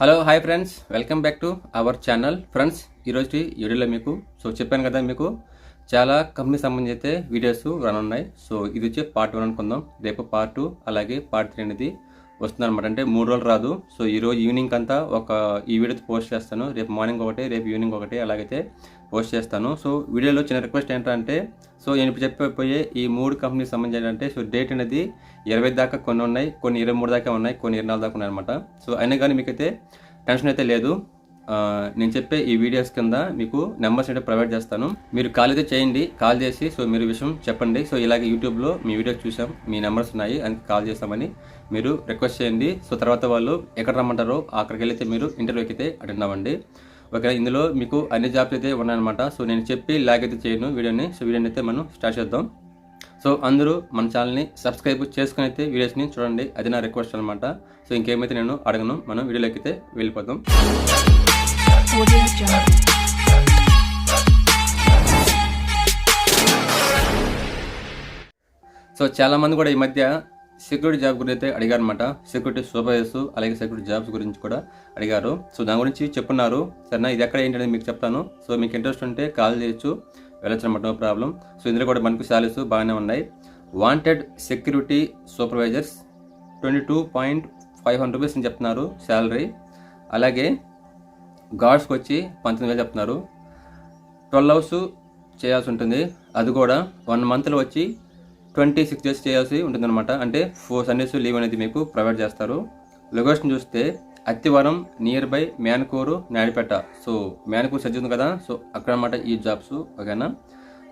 Hello hi friends welcome back to our channel friends ఈరోజు ఈ వీడియోలో మీకు సో చెప్పాను కదా మీకు చాలా కంపెనీ సంబంధించి అయితే వీడియోస్ రన్ ఉన్నాయి సో ఇది వచ్చే పార్ట్ వన్ అనుకుందాం. రేపు పార్ట్ టూ అలాగే పార్ట్ త్రీ అనేది వస్తుందన్నమాట. అంటే మూడు రోజులు రాదు. సో ఈ రోజు ఈవినింగ్ అంతా ఒక ఈ వీడియో పోస్ట్ చేస్తాను. రేపు మార్నింగ్ ఒకటి రేపు ఈవినింగ్ ఒకటి అలాగైతే పోస్ట్ చేస్తాను. సో వీడియోలో చిన్న రిక్వెస్ట్ ఏంటంటే సో నేను ఇప్పుడు చెప్పబోయే ఈ మూడు కంపెనీకి సంబంధించి ఏంటంటే సో డేట్ అనేది ఇరవై దాకా కొన్ని ఉన్నాయి కొన్ని ఇరవై మూడు దాకా ఉన్నాయి కొన్ని ఇరవై నాలుగు దాకా ఉన్నాయి అనమాట సో అయినా కానీ మీకైతే టెన్షన్ అయితే లేదు. నేను చెప్పే ఈ వీడియోస్ కింద మీకు నెంబర్స్ అయితే ప్రొవైడ్ చేస్తాను. మీరు కాల్ అయితే చేయండి కాల్ చేసి సో మీరు విషయం చెప్పండి. సో ఇలాగే యూట్యూబ్లో మీ వీడియోస్ చూసాం మీ నెంబర్స్ ఉన్నాయి అందుకే కాల్ చేస్తామని మీరు రిక్వెస్ట్ చేయండి. సో తర్వాత వాళ్ళు ఎక్కడ రమ్మంటారో అక్కడికి వెళ్తే మీరు ఇంటర్వ్యూకి అయితే అటెండ్ అవ్వండి. ఓకే ఇందులో మీకు అన్ని జాబ్స్ అయితే ఉన్నాయన్నమాట. సో నేను చెప్పి లాగ్ అయితే చేయను వీడియోని. సో వీడియోని అయితే మనం స్టార్ట్ చేద్దాం. సో అందరూ మన ఛానల్ని సబ్స్క్రైబ్ చేసుకుని అయితే వీడియోస్ని చూడండి. అది నా రిక్వెస్ట్ అనమాట సో ఇంకేమైతే నేను అడగను మనం వీడియోలోకి అయితే వెళ్ళిపోదాం. సో చాలా మంది కూడా ఈ మధ్య సెక్యూరిటీ జాబ్ గురించి అయితే అడిగారు అనమాట సెక్యూరిటీ సూపర్వైజర్స్ అలాగే సెక్యూరిటీ జాబ్స్ గురించి కూడా అడిగారు. సో దాని గురించి చెప్పున్నారు. సరేనా ఇది ఎక్కడ ఏంటనేది మీకు చెప్తాను. సో మీకు ఇంట్రెస్ట్ ఉంటే కాల్ చేయొచ్చు. వెళ్ళొచ్చు అనమాట నో ప్రాబ్లం. సో ఇందులో కూడా మనకు శాలరీస్ బాగానే ఉన్నాయి. Wanted security supervisors twenty two point five hundred rupees అని చెప్తున్నారు శాలరీ అలాగే గాడ్స్కి వచ్చి పంతొమ్మిది వేలు చెప్తున్నారు. ట్వెల్వ్ అవర్స్ చేయాల్సి ఉంటుంది. అది కూడా వన్ మంత్లో వచ్చి ట్వంటీ సిక్స్ డేస్ చేయాల్సి ఉంటుందన్నమాట. అంటే ఫోర్ సండేస్ లీవ్ అనేది మీకు ప్రొవైడ్ చేస్తారు. లొకేషన్ చూస్తే Attivaram near by మ్యాన్కూరు Naidupeta so మ్యాన్కూరు సజ్జి ఉంది కదా సో అక్కడ అనమాట ఈ జాబ్స్ ఓకేనా?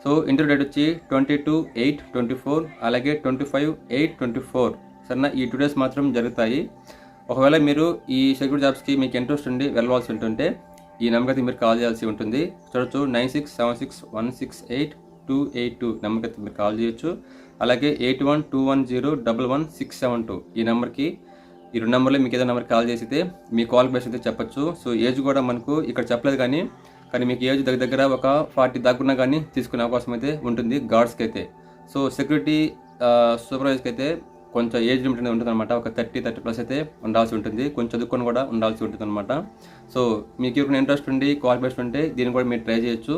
సో ఇంటర్వ్యూ డేట్ వచ్చి twenty two eight twenty four అలాగే twenty five eight twenty four. సరేనా? ఈ టూ డేస్ మాత్రం జరుగుతాయి. ఒకవేళ మీరు ఈ సెక్యూరిటీ జాబ్స్కి మీకు ఇంట్రెస్ట్ ఉండి వెళ్ళవలసి ఉంటుంటే ఈ నెంబర్కి అయితే మీరు కాల్ చేయాల్సి ఉంటుంది. చూడొచ్చు nine six seven six one six eight two eight two నెంబర్కి మీరు కాల్ చేయొచ్చు. అలాగే eight one two one zero double one six seven two ఈ నెంబర్కి ఈ రెండు నెంబర్లో మీకు ఏదైనా నెంబర్ కాల్ చేసితే మీ కాల్ బేస్ అయితే చెప్పచ్చు. సో ఏజ్ కూడా మనకు ఇక్కడ చెప్పలేదు కానీ కానీ మీకు ఏజ్ దగ్గర దగ్గర ఒక ఫార్టీ దాక్కున్నా కానీ తీసుకునే అవకాశం అయితే ఉంటుంది గార్డ్స్కి అయితే సో సెక్యూరిటీ సూపర్వైజర్కి అయితే కొంచెం ఏజ్ లిమిట్ అనేది ఉంటుంది అనమాట ఒక థర్టీ థర్టీ ప్లస్ అయితే ఉండాల్సి ఉంటుంది. కొంచెం చదువుకొని కూడా ఉండాల్సి ఉంటుంది అనమాట సో మీకు ఎవరికైనా ఇంట్రెస్ట్ ఉండి క్వాలిఫికేషన్ ఉంటే దీన్ని కూడా మీరు ట్రై చేయొచ్చు.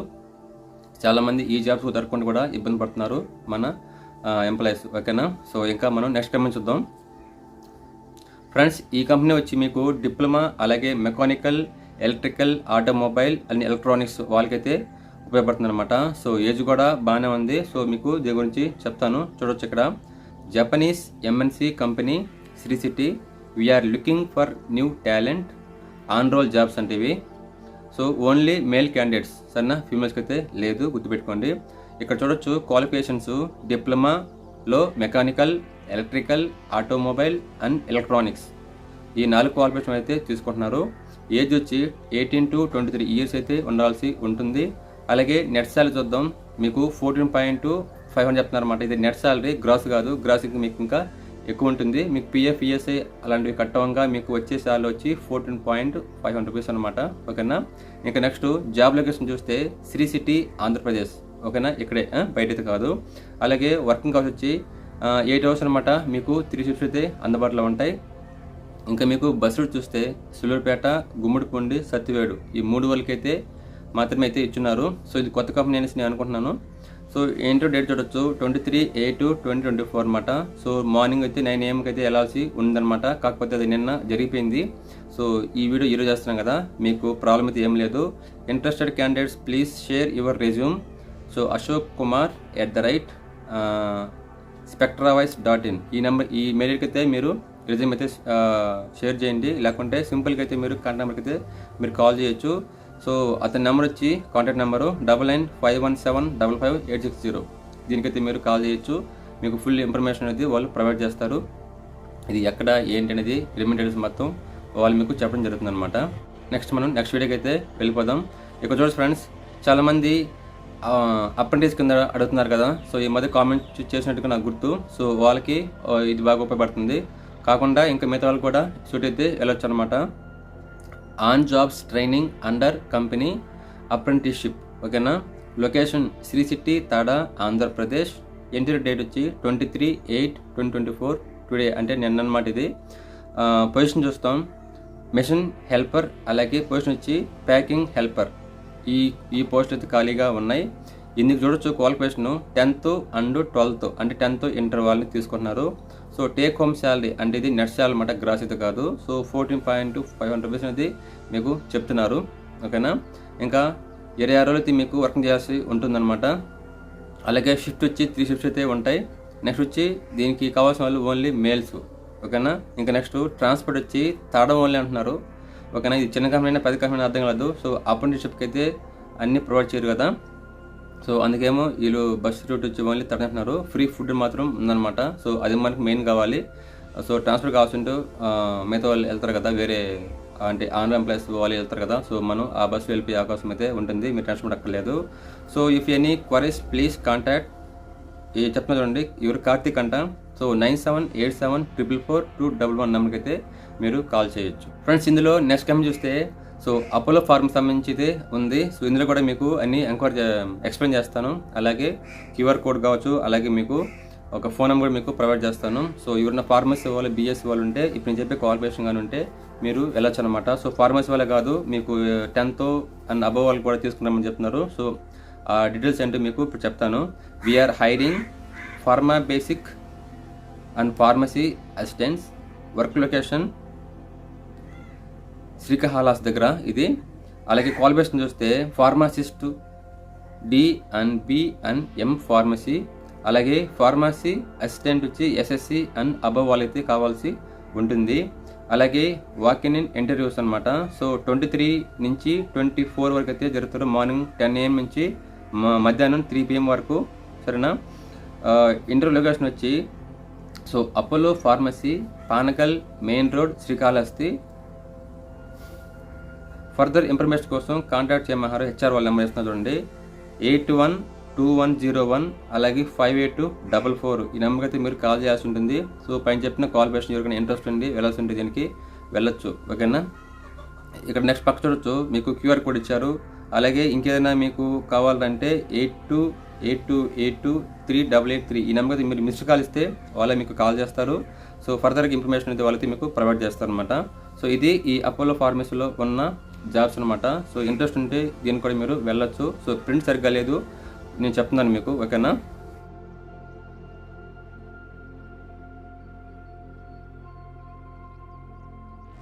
చాలామంది ఈ జాబ్స్ దొరకకుండా కూడా ఇబ్బంది పడుతున్నారు మన ఎంప్లాయీస్ ఓకేనా? సో ఇంకా మనం నెక్స్ట్ టైం చూద్దాం. ఫ్రెండ్స్ ఈ కంపెనీ వచ్చి మీకు డిప్లొమా అలాగే mechanical electrical automobile and electronics వాళ్ళకైతే ఉపయోగపడుతుంది అనమాట సో ఏజ్ కూడా బాగానే ఉంది. సో మీకు దీని గురించి చెప్తాను. చూడొచ్చు ఇక్కడ. Japanese MNC company Sri City we're looking for new talent on roll jobs అంటే ఇవి సో ఓన్లీ మేల్ క్యాండిడేట్స్ సన్న ఫీమేల్స్కి అయితే లేదు గుర్తుపెట్టుకోండి. ఇక్కడ చూడొచ్చు qualifications డిప్లొమాలో mechanical electrical automobile and electronics ఈ నాలుగు క్వాలిఫికేషన్ అయితే తీసుకుంటున్నారు. ఏజ్ వచ్చి eighteen to twenty three years అయితే ఉండాల్సి ఉంటుంది. అలాగే నెట్ సాలరీ చూద్దాం. మీకు ఫోర్టీన్ పాయింట్ ఫైవ్ హండ్రెడ్ చెప్తున్నారు అనమాట ఇది నెట్ సాలరీ గ్రాస్ కాదు. గ్రాస్ ఇంకా మీకు ఇంకా ఎక్కువ ఉంటుంది. మీకు పిఎఫ్ ఈఎస్ఐ అలాంటివి కట్టవంగా మీకు వచ్చే శాలరీ వచ్చి fourteen point five hundred rupees అనమాట ఓకేనా? ఇంకా నెక్స్ట్ జాబ్ లొకేషన్ చూస్తే శ్రీ సిటీ ఆంధ్రప్రదేశ్. ఓకేనా? ఇక్కడే ఆ, బయట అయితే కాదు. అలాగే వర్కింగ్ అవర్స్ వచ్చి ఎయిట్ అవర్స్ అనమాట మీకు త్రీ షిఫ్ట్స్ అయితే అందుబాటులో ఉంటాయి. ఇంకా మీకు బస్సు రూట్ చూస్తే సులూరుపేట గుమ్మడిపొండి సత్తివేడు ఈ మూడు వాళ్ళకైతే మాత్రమే అయితే ఇచ్చున్నారు. సో ఇది కొత్త కంపెనీ అనేసి నేను అనుకుంటున్నాను. సో ఏంటో డేట్ చూడొచ్చు. Twenty three eight twenty twenty four అనమాట సో మార్నింగ్ అయితే నైన్ ఏఎంకి అయితే వెళ్ళాల్సి ఉందన్నమాట. కాకపోతే అది నిన్న జరిగిపోయింది. సో ఈ వీడియో ఈరోజు చేస్తున్నాం కదా. మీకు ప్రాబ్లం అయితే ఏం లేదు. Interested candidates please share your resume so Ashok Kumar at the rate spectrawise dot in ఈ నెంబర్ ఈ మెయిల్కి అయితే మీరు రెజ్యూమ్ అయితే షేర్ చేయండి. లేకుంటే సింపుల్గా అయితే మీరు కాంటాక్ట్ నెంబర్కి అయితే మీరు కాల్ చేయొచ్చు. సో అతని నెంబర్ వచ్చి contact number double nine five one seven double five eight six zero దీనికైతే మీరు కాల్ చేయొచ్చు. మీకు ఫుల్ ఇన్ఫర్మేషన్ అనేది వాళ్ళు ప్రొవైడ్ చేస్తారు. ఇది ఎక్కడ ఏంటి అనేది రిమైండర్స్ మొత్తం వాళ్ళు మీకు చెప్పడం జరుగుతుంది అనమాట నెక్స్ట్ మనం నెక్స్ట్ వీడియోకి అయితే వెళ్ళిపోదాం. ఇక్కడ చూడండి ఫ్రెండ్స్ చాలామంది అప్రెంటిస్ కింద అడుగుతున్నారు కదా. సో ఈ మధ్య కామెంట్ చేసినట్టుగా నాకు గుర్తు. సో వాళ్ళకి ఇది బాగా ఉపయోగపడుతుంది. కాకుండా ఇంకా మిగతా వాళ్ళు కూడా షూట్ అయితే వెళ్ళొచ్చు అనమాట on jobs training under company apprenticeship ఓకేనా? Location Sri City Tada Andhra Pradesh. Entry date వచ్చి twenty three eight twenty twenty four today అంటే నిన్న అనమాట ఇది పొజిషన్ చూస్తాం. మిషన్ హెల్పర్ అలాగే పొజిషన్ వచ్చి ప్యాకింగ్ హెల్పర్ ఈ ఈ పోస్ట్ అయితే ఖాళీగా ఉన్నాయి. ఇందుకు చూడొచ్చు క్వాలిఫికేషన్ టెన్త్ అండ్ ట్వెల్త్ అంటే టెన్త్ ఇంటర్ వాళ్ళని తీసుకుంటున్నారు. సో టేక్ హోమ్ శాలరీ అంటే ఇది నెట్ శాలరీ అనమాట గ్రాస్ అయితే కాదు so fourteen point five hundred rupees అనేది మీకు చెప్తున్నారు. ఓకేనా? ఇంకా ఇరవై ఆరు రోజులు అయితే మీకు వర్కింగ్ చేయాల్సి ఉంటుందన్నమాట. అలాగే షిఫ్ట్ వచ్చి త్రీ షిఫ్ట్స్ అయితే ఉంటాయి. నెక్స్ట్ వచ్చి దీనికి కావాల్సిన వాళ్ళు ఓన్లీ మేల్స్ ఓకేనా? ఇంకా నెక్స్ట్ ట్రాన్స్పోర్ట్ వచ్చి తాడడం ఓన్లీ అంటున్నారు. ఓకేనా? ఇది చిన్న కంపెనీ అయినా పెద్ద కంపెనీ అర్థం కాదు సో అప్రెంటిస్షిప్కి అయితే అన్నీ ప్రొవైడ్ చేయరు కదా. సో అందుకేమో వీళ్ళు బస్ రూట్ వచ్చి ఓన్లీ తరగతున్నారు ఫ్రీ ఫుడ్ మాత్రం ఉందన్నమాట. సో అది మనకి మెయిన్ కావాలి. సో ట్రాన్స్ఫర్ కావాల్సింటూ మిగతా వాళ్ళు వెళ్తారు కదా వేరే అంటే ఆన్ ఎంప్లాయీస్ వాళ్ళు వెళ్తారు కదా సో మనం ఆ బస్సు వెళ్ళిపోయే అవకాశం అయితే ఉంటుంది. మీరు ట్రాన్స్పోర్ట్ అక్కర్లేదు. So if any queries please contact ఈ చెప్తున్నా చూడండి ఇవరు కార్తీక్ అంట. So nine seven eight seven triple four two double one నెంబర్కి అయితే మీరు కాల్ చేయొచ్చు. ఫ్రెండ్స్ ఇందులో నెక్స్ట్ టైం చూస్తే సో అపోలో ఫార్మ్ సంబంధించి ఉంది. సో ఇందులో కూడా మీకు అన్ని ఎంక్వైరీ ఎక్స్ప్లెయిన్ చేస్తాను. అలాగే క్యూఆర్ కోడ్ కావచ్చు అలాగే మీకు ఒక ఫోన్ నెంబర్ కూడా మీకు ప్రొవైడ్ చేస్తాను. సో ఎవరైనా ఫార్మసీ వాళ్ళు బిఎస్సీ వాళ్ళు ఉంటే ఇప్పుడు నేను చెప్పే క్వాలిఫికేషన్ కానీ ఉంటే మీరు వెళ్ళొచ్చు అనమాట సో ఫార్మసీ వాళ్ళే కాదు మీకు టెన్త్ అండ్ అబవ్ వాళ్ళు కూడా తీసుకున్నామని చెప్తున్నారు. సో ఆ డీటెయిల్స్ ఏంటో మీకు ఇప్పుడు చెప్తాను. We're hiring pharma basic and pharmacy assistants work location Srikalahasti దగ్గర ఇది. అలాగే క్వాలిఫికేషన్ చూస్తే pharmacist D and B and M pharmacy అలాగే ఫార్మసీ అసిస్టెంట్ వచ్చి ఎస్ఎస్సి అండ్ అబవ్ వాళ్ళైతే కావాల్సి ఉంటుంది. అలాగే వాకిన్ ఇన్ ఇంటర్వ్యూస్ అనమాట సో ట్వంటీ త్రీ నుంచి ట్వంటీ ఫోర్ వరకు అయితే జరుగుతారు మార్నింగ్ టెన్ ఏఎం నుంచి మ- మధ్యాహ్నం త్రీ పిఎం వరకు. సరేనా? ఇంటర్వ్యూ లొకేషన్ వచ్చి so Apollo pharmacy Panakal main road Srikalahasti. Further information కోసం కాంటాక్ట్ చేయమన్నారు హెచ్ఆర్ వాళ్ళ నెంబర్ ఇస్తున్నా చూడండి. Eight one two one zero one అలాగే five eight two double four ఈ నెంబర్కి అయితే మీరు కాల్ చేయాల్సి ఉంటుంది. సో పైన చెప్పిన కాల్ పేషన్ ఎవరికైనా ఇంట్రెస్ట్ ఉంది వెళ్ళాల్సి ఉంటుంది దీనికి వెళ్ళొచ్చు. ఓకేనా? ఇక్కడ నెక్స్ట్ పక్క చూడొచ్చు. మీకు క్యూఆర్ కోడ్ ఇచ్చారు. అలాగే ఇంకేదైనా మీకు కావాలంటే eight two eight two eight two three double eight three ఈ నెంబర్కి మీరు మిస్డ్ కాల్ ఇస్తే వాళ్ళే మీకు కాల్ చేస్తారు. సో ఫర్దర్గా ఇన్ఫర్మేషన్ అయితే వాళ్ళకి మీకు ప్రొవైడ్ చేస్తారనమాట సో ఇది ఈ అపోలో ఫార్మసీలో ఉన్న జాబ్స్ అనమాట సో ఇంట్రెస్ట్ ఉంటే దీనికి కూడా మీరు వెళ్ళొచ్చు. సో ప్రింట్ సరిగ్గా లేదు. నేను చెప్తున్నాను మీకు ఓకేనా?